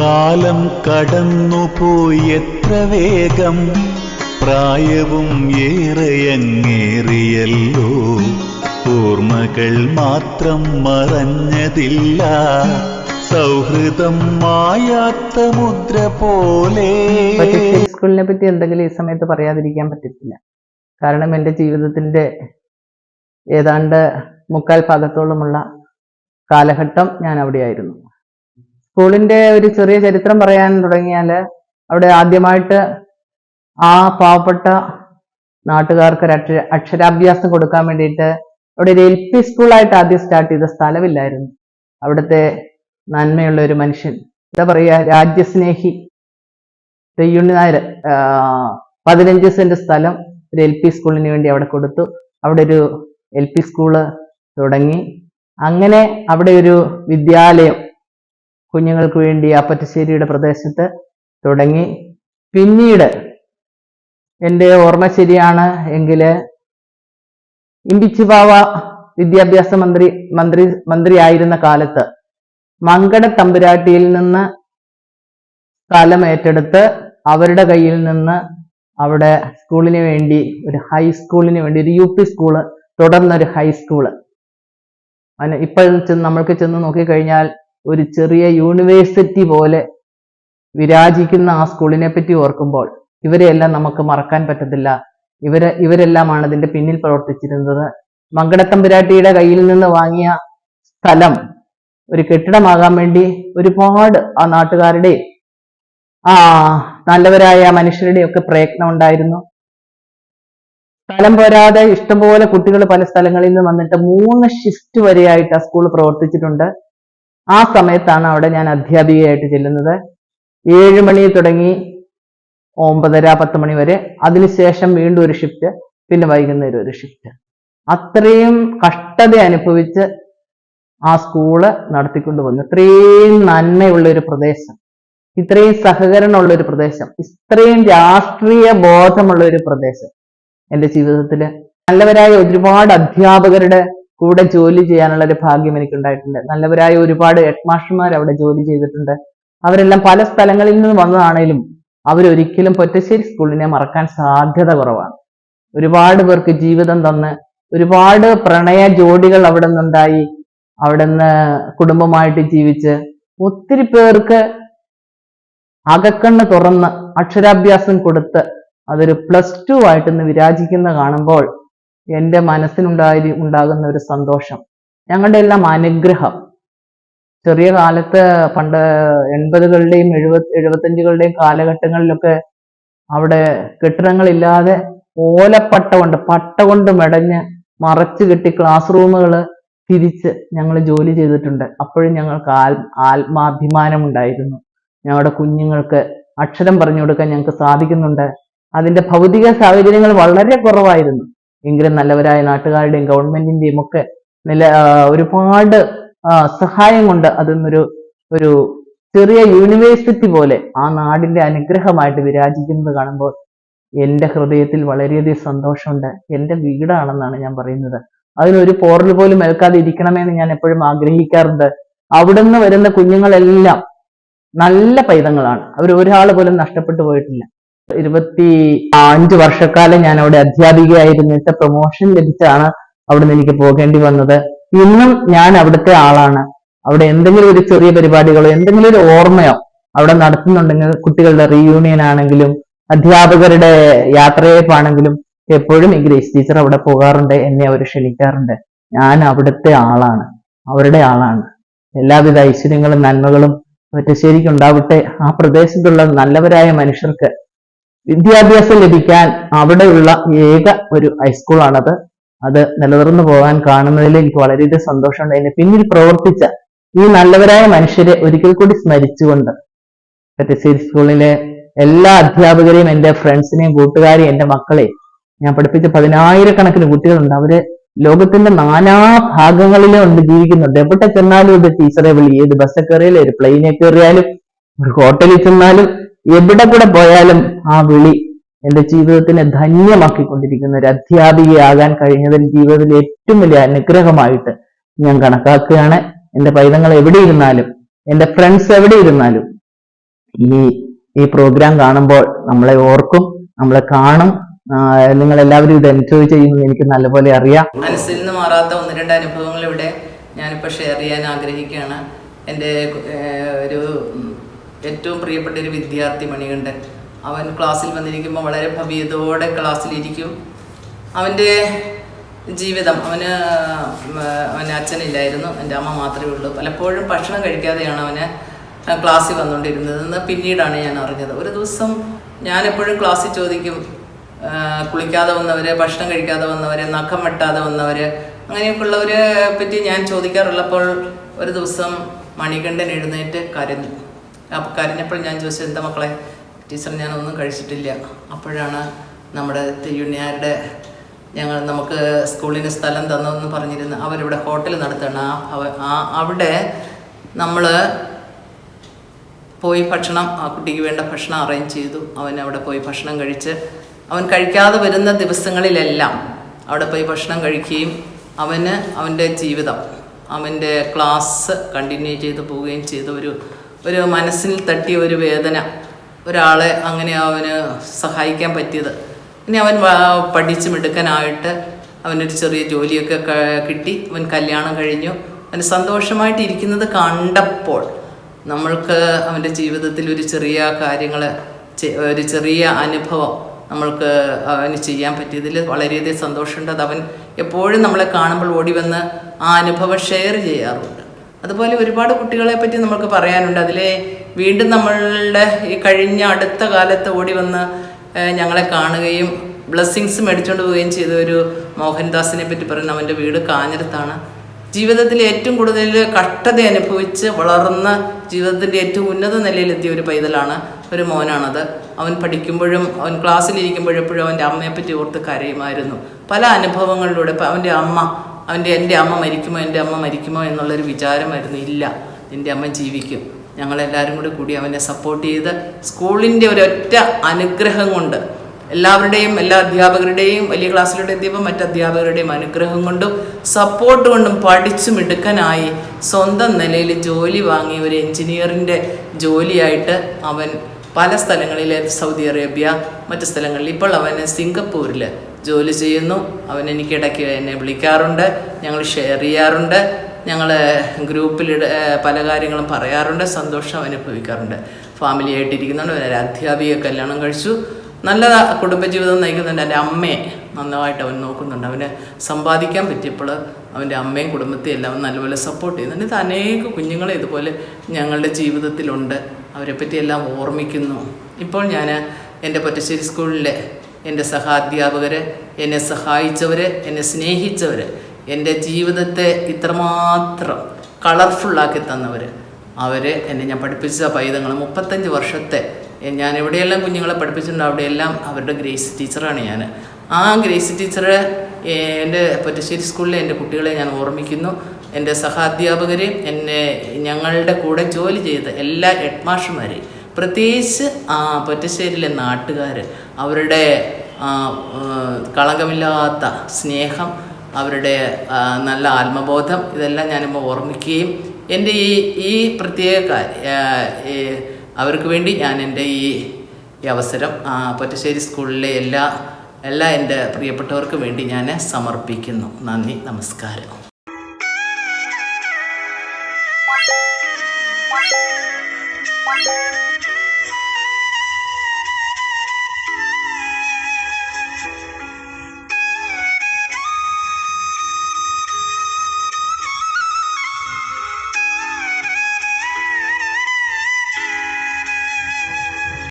കാലം കടന്നുപോയി എത്ര വേഗം? പ്രായവും ഏറെയങ്ങേറിയല്ലോ ഓർമ്മകൾ മാത്രം മറഞ്ഞതില്ല. സൗഹൃദം മായാത്ത മുദ്ര പോലെ. സ്കൂളിനെ പറ്റി എന്തെങ്കിലും ഈ സമയത്ത് പറയാതിരിക്കാൻ പറ്റത്തില്ല. കാരണം എന്റെ ജീവിതത്തിന്റെ ഏതാണ്ട് മുക്കാൽ ഭാഗത്തോളമുള്ള കാലഘട്ടം ഞാൻ അവിടെയായിരുന്നു. സ്കൂളിന്റെ ഒരു ചെറിയ ചരിത്രം പറയാൻ തുടങ്ങിയാൽ അവിടെ ആദ്യമായിട്ട് ആ പാവപ്പെട്ട നാട്ടുകാർക്ക് ഒരു അക്ഷര അക്ഷരാഭ്യാസം കൊടുക്കാൻ വേണ്ടിയിട്ട് അവിടെ ഒരു എൽ പി സ്കൂളായിട്ട് ആദ്യം സ്റ്റാർട്ട് ചെയ്ത സ്ഥലമില്ലായിരുന്നു. അവിടുത്തെ നന്മയുള്ള ഒരു മനുഷ്യൻ. എന്താ പറയുക? രാജ്യസ്നേഹി. തെയ്യുണ്ണി നായർ പതിനഞ്ച് സെന്റ് സ്ഥലം ഒരു എൽ പി സ്കൂളിന് വേണ്ടി അവിടെ കൊടുത്തു. അവിടെ ഒരു എൽ പി സ്കൂൾ തുടങ്ങി. അങ്ങനെ അവിടെ ഒരു വിദ്യാലയം കുഞ്ഞുങ്ങൾക്ക് വേണ്ടി അപ്പറ്റശ്ശേരിയുടെ പ്രദേശത്ത് തുടങ്ങി. പിന്നീട് എന്റെ ഓർമ്മ ശരിയാണ് എങ്കിൽ ഇമ്പിച്ചിബാവ വിദ്യാഭ്യാസ മന്ത്രി മന്ത്രി മന്ത്രിയായിരുന്ന കാലത്ത് മങ്കട തമ്പുരാട്ടിയിൽ നിന്ന് സ്ഥലം ഏറ്റെടുത്ത് അവരുടെ കയ്യിൽ നിന്ന് അവിടെ സ്കൂളിന് വേണ്ടി ഒരു ഹൈസ്കൂളിന് വേണ്ടി ഒരു യു പി സ്കൂൾ തുടർന്നൊരു ഹൈസ്കൂൾ ഇപ്പോഴും ചെന്ന് നമ്മൾക്ക് ചെന്ന് നോക്കിക്കഴിഞ്ഞാൽ ഒരു ചെറിയ യൂണിവേഴ്സിറ്റി പോലെ വിരാജിക്കുന്ന ആ സ്കൂളിനെ പറ്റി ഓർക്കുമ്പോൾ ഇവരെയെല്ലാം നമുക്ക് മറക്കാൻ പറ്റത്തില്ല. ഇവരെ ഇവരെല്ലാമാണ് ഇതിന്റെ പിന്നിൽ പ്രവർത്തിച്ചിരുന്നത്. മങ്കടത്തമ്പുരാട്ടിയുടെ കയ്യിൽ നിന്ന് വാങ്ങിയ സ്ഥലം ഒരു കെട്ടിടമാകാൻ വേണ്ടി ഒരുപാട് ആ നാട്ടുകാരുടെ ആ നല്ലവരായ മനുഷ്യരുടെ ഒക്കെ പ്രയത്നം ഉണ്ടായിരുന്നു. സ്ഥലം പോരാതെ ഇഷ്ടംപോലെ കുട്ടികൾ പല സ്ഥലങ്ങളിൽ നിന്ന് വന്നിട്ട് മൂന്ന് ഷിഫ്റ്റ് വരെയായിട്ട് ആ സ്കൂൾ പ്രവർത്തിച്ചിട്ടുണ്ട്. ആ സമയത്താണ് അവിടെ ഞാൻ അധ്യാപികയായിട്ട് ചെല്ലുന്നത്. ഏഴ് മണി തുടങ്ങി ഒമ്പതര പത്ത് മണി വരെ. അതിനുശേഷം വീണ്ടും ഒരു ഷിഫ്റ്റ് പിന്നെ വൈകുന്നേരം ഒരു ഷിഫ്റ്റ് അത്രയും കഷ്ടത അനുഭവിച്ച് ആ സ്കൂൾ നടത്തിക്കൊണ്ട് വന്നു. ഇത്രയും നന്മയുള്ള ഒരു പ്രദേശം. ഇത്രയും സഹകരണമുള്ള ഒരു പ്രദേശം. ഇത്രയും രാഷ്ട്രീയ ബോധമുള്ള ഒരു പ്രദേശം എന്റെ ജീവിതത്തിൽ നല്ലവരായ ഒരുപാട് അധ്യാപകരുടെ കൂടെ ജോലി ചെയ്യാനുള്ള ഒരു ഭാഗ്യം എനിക്കുണ്ടായിട്ടുണ്ട്. നല്ലവരായ ഒരുപാട് ഹെഡ്മാസ്റ്റർമാർ അവിടെ ജോലി ചെയ്തിട്ടുണ്ട്. അവരെല്ലാം പല സ്ഥലങ്ങളിൽ നിന്ന് വന്നതാണേലും അവരൊരിക്കലും പൊറ്റശ്ശേരി സ്കൂളിനെ മറക്കാൻ സാധ്യത കുറവാണ്. ഒരുപാട് പേർക്ക് ജീവിതം തന്ന് ഒരുപാട് പ്രണയ ജോഡികൾ അവിടെ നിന്നുണ്ടായി അവിടെ നിന്ന് കുടുംബമായിട്ട് ജീവിച്ച് ഒത്തിരി പേർക്ക് അകക്കണ്ണ് തുറന്ന് അക്ഷരാഭ്യാസം കൊടുത്ത് അതൊരു പ്ലസ് ടു ആയിട്ട് ഇന്ന് വിരാജിക്കുന്ന കാണുമ്പോൾ എന്റെ മനസ്സിനുണ്ടായി ഉണ്ടാകുന്ന ഒരു സന്തോഷം. ഞങ്ങളുടെ എല്ലാം അനുഗ്രഹം. ചെറിയ കാലത്ത് പണ്ട് എൺപതുകളുടെയും എഴുപത് എഴുപത്തഞ്ചുകളുടെയും കാലഘട്ടങ്ങളിലൊക്കെ അവിടെ കെട്ടിടങ്ങളില്ലാതെ ഓലപ്പട്ട കൊണ്ട് പട്ട കൊണ്ട് മെടഞ്ഞ് മറച്ചു കെട്ടി ക്ലാസ് റൂമുകൾ തിരിച്ച് ഞങ്ങൾ ജോലി ചെയ്തിട്ടുണ്ട്. അപ്പോഴും ഞങ്ങൾക്ക് ആൽ ആത്മാഭിമാനം ഉണ്ടായിരുന്നു ഞങ്ങളുടെ കുഞ്ഞുങ്ങൾക്ക് അക്ഷരം പറഞ്ഞു കൊടുക്കാൻ ഞങ്ങൾക്ക് സാധിക്കുന്നുണ്ട്. അതിന്റെ ഭൗതിക സാഹചര്യങ്ങൾ വളരെ കുറവായിരുന്നു. എങ്കിലും നല്ലവരായ നാട്ടുകാരുടെയും ഗവൺമെന്റിന്റെയും ഒക്കെ നില ഒരുപാട് സഹായം കൊണ്ട് അതൊന്നൊരു ഒരു ചെറിയ യൂണിവേഴ്സിറ്റി പോലെ ആ നാടിന്റെ അനുഗ്രഹമായിട്ട് വിരാജിക്കുന്നത് കാണുമ്പോൾ എന്റെ ഹൃദയത്തിൽ വളരെയധികം സന്തോഷമുണ്ട്. എന്റെ വീടാണെന്നാണ് ഞാൻ പറയുന്നത്. അതിനൊരു പോറൽ പോലും ഏൽക്കാതെ ഇരിക്കണമെന്ന് ഞാൻ എപ്പോഴും ആഗ്രഹിക്കാറുണ്ട്. അവിടുന്ന് വരുന്ന കുഞ്ഞുങ്ങളെല്ലാം നല്ല പൈതങ്ങളാണ്. അവർ ഒരാൾ പോലും നഷ്ടപ്പെട്ടു പോയിട്ടില്ല. ഇരുപത്തി അഞ്ച് വർഷക്കാലം ഞാൻ അവിടെ അധ്യാപികയായിരുന്നിട്ട് പ്രൊമോഷൻ ലഭിച്ചാണ് അവിടെ നിന്ന് എനിക്ക് പോകേണ്ടി വന്നത്. ഇന്നും ഞാൻ അവിടുത്തെ ആളാണ്. അവിടെ എന്തെങ്കിലും ഒരു ചെറിയ പരിപാടികളോ എന്തെങ്കിലും ഒരു ഓർമ്മയോ അവിടെ നടത്തുന്നുണ്ടെങ്കിൽ കുട്ടികളുടെ റീയൂണിയൻ ആണെങ്കിലും അധ്യാപകരുടെ യാത്രയപ്പാണെങ്കിലും എപ്പോഴും ഈ ഗ്രേസ് ടീച്ചർ അവിടെ പോകാറുണ്ട് എന്നെ അവർ ക്ഷണിക്കാറുണ്ട്. ഞാൻ അവിടുത്തെ ആളാണ്. അവരുടെ ആളാണ്. എല്ലാവിധ ഐശ്വര്യങ്ങളും നന്മകളും ഒറ്റശ്ശേരിക്ക് ഉണ്ടാവട്ടെ ആ പ്രദേശത്തുള്ള നല്ലവരായ മനുഷ്യർക്ക് വിദ്യാഭ്യാസം ലഭിക്കാൻ അവിടെയുള്ള ഏക ഒരു ഹൈസ്കൂളാണത് അത് നിലനിർന്നു പോകാൻ കാണുന്നതിൽ എനിക്ക് വളരെയധികം സന്തോഷമുണ്ട് അതിന് പിന്നിൽ പ്രവർത്തിച്ച ഈ നല്ലവരായ മനുഷ്യരെ ഒരിക്കൽ കൂടി സ്മരിച്ചുകൊണ്ട് പെറ്റശ്ശേരി സ്കൂളിലെ എല്ലാ അധ്യാപകരെയും എന്റെ ഫ്രണ്ട്സിനെയും കൂട്ടുകാരെയും എന്റെ മക്കളെയും ഞാൻ പഠിപ്പിച്ച പതിനായിരക്കണക്കിന് കുട്ടികളുണ്ട്. അവർ ലോകത്തിന്റെ നാനാ ഭാഗങ്ങളിലും ഉണ്ട് ജീവിക്കുന്നുണ്ട്. എവിടെ ചെന്നാലും ഒരു ടീച്ചറെ വിളി. ഏത് ബസ്സിൽ കയറിയാലും ഒരു പ്ലെയിനെ കയറിയാലും ഒരു ഹോട്ടലിൽ ചെന്നാലും എവിടെ കൂടെ പോയാലും ആ വിളി എന്റെ ജീവിതത്തിനെ ധന്യമാക്കിക്കൊണ്ടിരിക്കുന്ന ഒരു അധ്യാപികയാകാൻ കഴിഞ്ഞതിൽ ജീവിതത്തിൽ ഏറ്റവും വലിയ അനുഗ്രഹമായിട്ട് ഞാൻ കണക്കാക്കുകയാണ്. എന്റെ പൈതങ്ങൾ എവിടെ ഇരുന്നാലും എന്റെ ഫ്രണ്ട്സ് എവിടെ ഇരുന്നാലും ഈ ഈ പ്രോഗ്രാം കാണുമ്പോൾ നമ്മളെ ഓർക്കും നമ്മളെ കാണും. നിങ്ങൾ എല്ലാവരും ഇത് എൻജോയ് ചെയ്യുമെന്ന് എനിക്ക് നല്ലപോലെ അറിയാം. മനസ്സിൽ നിന്ന് മാറാത്ത ഒന്ന് രണ്ട് അനുഭവങ്ങൾ ഇവിടെ ഞാനിപ്പോൾ ഷെയർ ചെയ്യാൻ ആഗ്രഹിക്കുകയാണ്. എന്റെ ഒരു ഏറ്റവും പ്രിയപ്പെട്ട ഒരു വിദ്യാർത്ഥി മണികണ്ഠൻ. അവൻ ക്ലാസ്സിൽ വന്നിരിക്കുമ്പോൾ വളരെ ഭവ്യതയോടെ ക്ലാസ്സിലിരിക്കും അവന്റെ ജീവിതം അവന് അവന് അച്ഛനില്ലായിരുന്നു എന്റെ അമ്മ മാത്രമേ ഉള്ളൂ. പലപ്പോഴും ഭക്ഷണം കഴിക്കാതെയാണ് അവന് ക്ലാസ്സിൽ വന്നുകൊണ്ടിരുന്നതെന്ന് പിന്നീടാണ് ഞാൻ അറിഞ്ഞത്. ഒരു ദിവസം ഞാനെപ്പോഴും ക്ലാസ്സിൽ ചോദിക്കും കുളിക്കാതെ വന്നവർ ഭക്ഷണം കഴിക്കാതെ വന്നവർ നഖം വെട്ടാതെ വന്നവർ അങ്ങനെയൊക്കെയുള്ളവരെ പറ്റി ഞാൻ ചോദിക്കാറുള്ളപ്പോൾ ഒരു ദിവസം മണികണ്ഠൻ എഴുന്നേറ്റ് കരഞ്ഞു. അപ്പോൾ കരഞ്ഞപ്പോൾ ഞാൻ ചോദിച്ചു എന്താ മക്കളെ? ടീച്ചർ ഞാനൊന്നും കഴിച്ചിട്ടില്ല. അപ്പോഴാണ് നമ്മുടെ തെയ്യുണ്ണിയാരുടെ ഞങ്ങൾ നമുക്ക് സ്കൂളിന് സ്ഥലം തന്നതെന്ന് പറഞ്ഞിരുന്നു അവരിവിടെ ഹോട്ടൽ നടത്തണം. ആ അവിടെ നമ്മൾ പോയി ഭക്ഷണം ആ കുട്ടിക്ക് വേണ്ട ഭക്ഷണം അറേഞ്ച് ചെയ്തു. അവൻ അവിടെ പോയി ഭക്ഷണം കഴിച്ച് അവൻ കഴിക്കാതെ വരുന്ന ദിവസങ്ങളിലെല്ലാം അവിടെ പോയി ഭക്ഷണം കഴിക്കുകയും അവന് അവന്റെ ജീവിതം അവന്റെ ക്ലാസ് കണ്ടിന്യൂ ചെയ്തു പോവുകയും ചെയ്ത ഒരു ഒരു മനസ്സിൽ തട്ടിയ ഒരു വേദന ഒരാളെ അങ്ങനെ അവന് സഹായിക്കാൻ പറ്റിയത്. ഇനി അവൻ പഠിച്ച് മിടുക്കനായിട്ട് അവനൊരു ചെറിയ ജോലിയൊക്കെ കിട്ടി. അവൻ കല്യാണം കഴിഞ്ഞു. അവന് സന്തോഷമായിട്ട് ഇരിക്കുന്നത് കണ്ടപ്പോൾ നമ്മൾക്ക് അവന്റെ ജീവിതത്തിൽ ഒരു ചെറിയ കാര്യങ്ങൾ ഒരു ചെറിയ അനുഭവം നമ്മൾക്ക് അവന് ചെയ്യാൻ പറ്റിയതിൽ വളരെയധികം സന്തോഷമുണ്ട്. അത് അവൻ എപ്പോഴും നമ്മളെ കാണുമ്പോൾ ഓടി വന്ന് ആ അനുഭവം ഷെയർ ചെയ്യാറുണ്ട്. അതുപോലെ ഒരുപാട് കുട്ടികളെ പറ്റി നമുക്ക് പറയാനുണ്ട്. അതിലെ വീണ്ടും നമ്മളുടെ ഈ കഴിഞ്ഞ അടുത്ത കാലത്ത് ഓടി വന്ന് ഞങ്ങളെ കാണുകയും ബ്ലെസ്സിങ്സ് മേടിച്ചുകൊണ്ട് പോവുകയും ചെയ്ത ഒരു മോഹൻദാസിനെ പറ്റി പറയുന്ന അവന്റെ വീട് കാഞ്ഞിരത്താണ്. ജീവിതത്തിൽ ഏറ്റവും കൂടുതൽ കഷ്ടത അനുഭവിച്ച് വളർന്ന ജീവിതത്തിന്റെ ഏറ്റവും ഉന്നത നിലയിലെത്തിയ ഒരു പൈതലാണ് ഒരു മോനാണത്. അവൻ പഠിക്കുമ്പോഴും അവൻ ക്ലാസ്സിലിരിക്കുമ്പോഴെപ്പോഴും അവന്റെ അമ്മയെപ്പറ്റി ഓർത്ത് കരയുമായിരുന്നു. പല അനുഭവങ്ങളിലൂടെ അവന്റെ അമ്മ അവന്റെ എന്റെ അമ്മ മരിക്കുമോ എന്റെ അമ്മ മരിക്കുമോ എന്നുള്ളൊരു വിചാരമായിരുന്നു. ഇല്ല എന്റെ അമ്മ ജീവിക്കും. ഞങ്ങളെല്ലാവരും കൂടി കൂടി അവനെ സപ്പോർട്ട് ചെയ്ത് സ്കൂളിന്റെ ഒരൊറ്റ അനുഗ്രഹം കൊണ്ട് എല്ലാവരുടെയും എല്ലാ അധ്യാപകരുടെയും വലിയ ക്ലാസ്സിലൂടെ എത്തിയപ്പോൾ മറ്റ് അധ്യാപകരുടെയും അനുഗ്രഹം കൊണ്ടും സപ്പോർട്ട് കൊണ്ടും പഠിച്ചു മിടുക്കനായി സ്വന്തം നിലയിൽ ജോലി വാങ്ങി ഒരു എഞ്ചിനീയറിന്റെ ജോലിയായിട്ട് അവൻ പല സ്ഥലങ്ങളിൽ സൗദി അറേബ്യ മറ്റ് സ്ഥലങ്ങളിൽ. ഇപ്പോൾ അവൻ സിംഗപ്പൂരിൽ ജോലി ചെയ്യുന്നു. അവൻ എനിക്ക് ഇടയ്ക്ക് എന്നെ വിളിക്കാറുണ്ട്. ഞങ്ങൾ ഷെയർ ചെയ്യാറുണ്ട്. ഞങ്ങൾ ഗ്രൂപ്പിൽ പല കാര്യങ്ങളും പറയാറുണ്ട്. സന്തോഷം അനുഭവിക്കാറുണ്ട്. ഫാമിലി ആയിട്ടിരിക്കുന്നുണ്ട് അവൻ അധ്യാപിക കല്യാണം കഴിച്ചു. നല്ല കുടുംബജീവിതം നയിക്കുന്നുണ്ട്. എന്റെ അമ്മയെ നന്നായിട്ട് അവൻ നോക്കുന്നുണ്ട്. അവന് സമ്പാദിക്കാൻ പറ്റിയപ്പോൾ അവന്റെ അമ്മയും കുടുംബത്തെയും എല്ലാം നല്ലപോലെ സപ്പോർട്ട് ചെയ്യുന്നുണ്ട്. ഇത് അനേക കുഞ്ഞുങ്ങളെ ഇതുപോലെ ഞങ്ങളുടെ ജീവിതത്തിലുണ്ട്. അവരെപ്പറ്റി എല്ലാം ഓർമ്മിക്കുന്നു. ഇപ്പോൾ ഞാൻ എന്റെ പൊറ്റശ്ശേരി സ്കൂളിലെ എന്റെ സഹാധ്യാപകർ എന്നെ സഹായിച്ചവർ എന്നെ സ്നേഹിച്ചവർ എന്റെ ജീവിതത്തെ ഇത്രമാത്രം കളർഫുള്ളാക്കി തന്നവർ അവർ എന്നെ ഞാൻ പഠിപ്പിച്ച പൈതങ്ങൾ മുപ്പത്തഞ്ച് വർഷത്തെ ഞാൻ എവിടെയെല്ലാം കുഞ്ഞുങ്ങളെ പഠിപ്പിച്ചിട്ടുണ്ടോ അവിടെയെല്ലാം അവരുടെ ഗ്രേസ് ടീച്ചറാണ് ഞാൻ. ആ ഗ്രേസ് ടീച്ചർ എന്റെ പൊറ്റശ്ശേരി സ്കൂളിലെ എന്റെ കുട്ടികളെ ഞാൻ ഓർമ്മിക്കുന്നു. എന്റെ സഹാധ്യാപകരെയും എന്നെ ഞങ്ങളുടെ കൂടെ ജോലി ചെയ്ത എല്ലാ ഹെഡ്മാഷുമാരെയും പ്രത്യേകിച്ച് പൊറ്റശ്ശേരിയിലെ നാട്ടുകാർ അവരുടെ കളങ്കമില്ലാത്ത സ്നേഹം അവരുടെ നല്ല ആത്മബോധം ഇതെല്ലാം ഞാനിപ്പോൾ ഓർമ്മിക്കുകയും എന്റെ ഈ ഈ പ്രത്യേക അവർക്ക് വേണ്ടി ഞാൻ എന്റെ ഈ ഈ അവസരം പൊറ്റശ്ശേരി സ്കൂളിലെ എല്ലാ എല്ലാ എന്റെ പ്രിയപ്പെട്ടവർക്കും വേണ്ടി ഞാൻ സമർപ്പിക്കുന്നു. നന്ദി നമസ്കാരം. Música